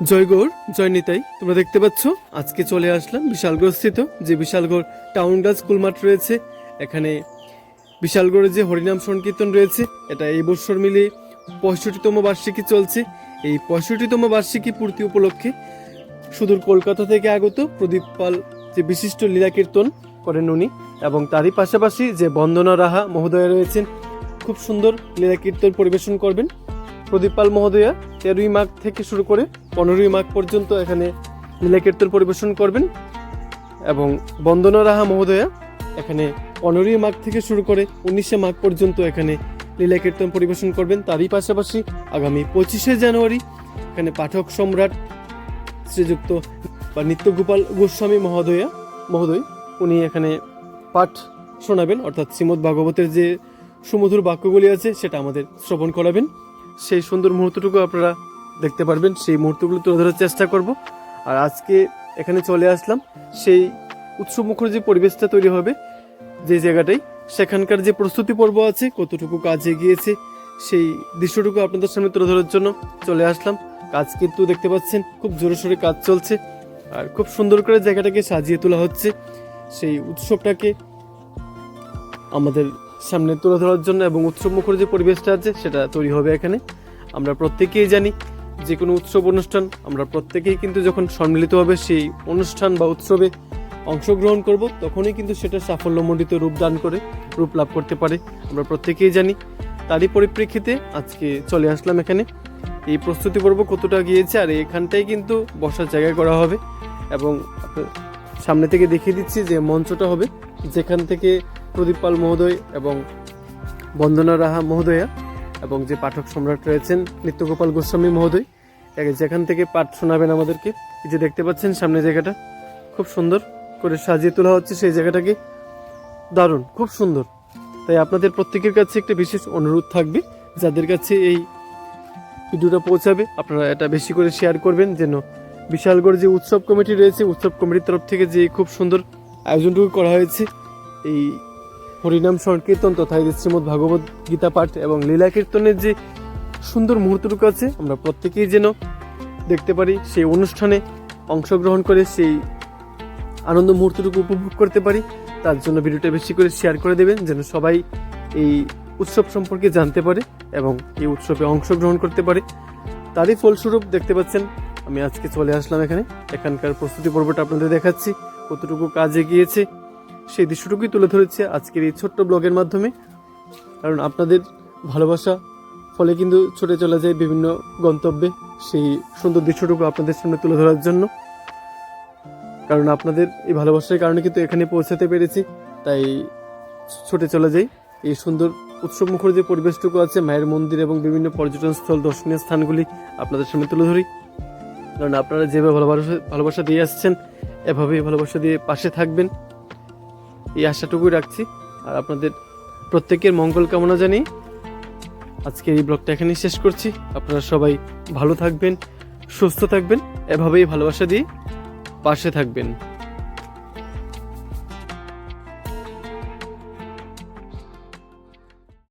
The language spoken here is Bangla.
জয় গৌর, জয় নিতাই, তোমরা দেখতে পাচ্ছ, আজকে চলে আসলাম বিশালগড় স্থিত যে বিশালগড় টাউন গাছ স্কুল মাঠ রয়েছে। এখানে বিশালগড়ে যে হরিনাম সংকীর্তন রয়েছে, এটা এই বছর মিলে পঁয়ষট্টিতম বার্ষিকী চলছে। এই পঁয়ষট্টিতম বার্ষিকী পূর্তি উপলক্ষে সুদূর কলকাতা থেকে আগত প্রদীপ পাল যে বিশিষ্ট লীলা কীর্তন করেন উনি এবং তারই পাশাপাশি যে বন্দনা রাহা মহোদয়া রয়েছেন, খুব সুন্দর লীলা কীর্তন পরিবেশন করবেন। প্রদীপ পাল মহোদয়া তেরোই মাঘ থেকে শুরু করে পনেরোই মাঘ পর্যন্ত এখানে নীলাকীর্তন পরিবেশন করবেন এবং বন্দনা রাহা মহোদয়া এখানে পনেরোই মাঘ থেকে শুরু করে উনিশে মাঘ পর্যন্ত এখানে লীলা কীর্তন পরিবেশন করবেন। তারই পাশাপাশি আগামী পঁচিশে জানুয়ারি এখানে পাঠক সম্রাট শ্রীযুক্ত বা নিত্যগোপাল গোস্বামী মহোদয়া, মহোদয়, উনি এখানে পাঠ শোনাবেন। অর্থাৎ শ্রীমদ্ ভাগবতের যে সুমধুর বাক্যগুলি আছে, সেটা আমাদের শ্রবণ করাবেন। সেই সুন্দর মুহূর্তটুকু আপনারা দেখতে পারবেন, সেই মুহূর্তগুলো তুলে ধরার চেষ্টা করব। আর আজকে এখানে চলে আসলাম, সেই উৎসবমুখর যে পরিবেশটা তৈরি হবে, যে জায়গাটাই, সেখানকার যে প্রস্তুতি পর্ব আছে, কতটুকু কাজ এগিয়েছে, সেই দৃশ্যটুকু আপনাদের সামনে তুলে ধরার জন্য চলে আসলাম। কাজ কিন্তু দেখতে পাচ্ছেন, খুব জোরে সোরে কাজ চলছে, আর খুব সুন্দর করে জায়গাটাকে সাজিয়ে তোলা হচ্ছে, সেই উৎসবটাকে আমাদের সামনে তুলে ধরার জন্য এবং উৎসব মুখর যে পরিবেশটা আছে, সেটা তৈরি হবে এখানে। আমরা প্রত্যেকেই জানি যে কোনো উৎসব অনুষ্ঠান, আমরা প্রত্যেকেই কিন্তু যখন সম্মিলিতভাবে সেই অনুষ্ঠান বা উৎসবে অংশগ্রহণ করব, তখনই কিন্তু সেটা সাফল্যমণ্ডিত রূপ দান করে, রূপ লাভ করতে পারে। আমরা প্রত্যেকেই জানি। তারই পরিপ্রেক্ষিতে আজকে চলে আসলাম এখানে। এই প্রস্তুতি পর্ব কতটা গিয়েছে আর এখানটাই কিন্তু বসার জায়গা করা হবে। এবং সামনে থেকে দেখিয়ে দিচ্ছি যে মঞ্চটা হবে, যেখান থেকে প্রদীপ পাল মহোদয় এবং বন্দনা রাহা মহোদয়া এবং যে পাঠক সম্রাট রয়েছেন, নিত্যগোপাল গোস্বামী মহোদয় যেখান থেকে পাঠ শোনাবেন আমাদেরকে, এই যে দেখতে পাচ্ছেন সামনে জায়গাটা, খুব সুন্দর করে সাজিয়ে তোলা হচ্ছে সেই জায়গাটাকে। দারুণ, খুব সুন্দর। তাই আপনাদের প্রত্যেকের কাছে একটা বিশেষ অনুরোধ থাকবে, যাদের কাছে এই ভিডিওটা পৌঁছাবে, আপনারা এটা বেশি করে শেয়ার করবেন যেন বিশালগড় যে উৎসব কমিটি রয়েছে, উৎসব কমিটির তরফ থেকে যে খুব সুন্দর আয়োজনটুকু করা হয়েছে, এই হরিনাম সংকীর্তন তথা শ্রীমদ ভাগবত গীতা পাঠ এবং লীলা কীর্তনের যে সুন্দর মুহূর্তটুকু আছে। আমরা প্রত্যেকেই যেন দেখতে পারি সেই অনুষ্ঠানে অংশগ্রহণ করে সেই আনন্দ মুহূর্তটুকু উপভোগ করতে পারি। তার জন্য ভিডিওটা বেশি করে শেয়ার করে দেবেন, যেন সবাই এই উৎসব সম্পর্কে জানতে পারে এবং এই উৎসবে অংশগ্রহণ করতে পারে। তারই ফলস্বরূপ দেখতে পাচ্ছেন, আমি আজকে চলে আসলাম এখানে। এখানকার প্রস্তুতি পর্বটা আপনাদের দেখাচ্ছি, কতটুকু কাজে গিয়েছে সেই দৃশ্যটুকুই তুলে ধরেছে আজকের এই ছোট্ট ব্লগের মাধ্যমে। কারণ আপনাদের ভালোবাসা ফলে কিন্তু ছুটে চলে যায় বিভিন্ন গন্তব্যে সেই সুন্দর দৃশ্যটুকু আপনাদের সামনে তুলে ধরার জন্য। কারণ আপনাদের এই ভালোবাসার কারণে কিন্তু এখানে পৌঁছাতে পেরেছি, তাই ছুটে চলে যাই। এই সুন্দর উৎসব মুখর যে পরিবেশটুকু আছে, মায়ের মন্দির এবং বিভিন্ন পর্যটন স্থল, দর্শনীয় স্থানগুলি আপনাদের সামনে তুলে ধরি। কারণ আপনারা যেভাবে ভালোবাসা ভালোবাসা দিয়ে আসছেন, এভাবেই ভালোবাসা দিয়ে পাশে থাকবেন। এই আশাটুকুই রাখছি। আর আপনাদের প্রত্যেকের মঙ্গল কামনা জানিয়ে আজকের এই ব্লগটা এখানেই শেষ করছি। আপনারা সবাই ভালো থাকবেন, সুস্থ থাকবেন, এভাবেই ভালোবাসা দিয়ে পাশে থাকবেন।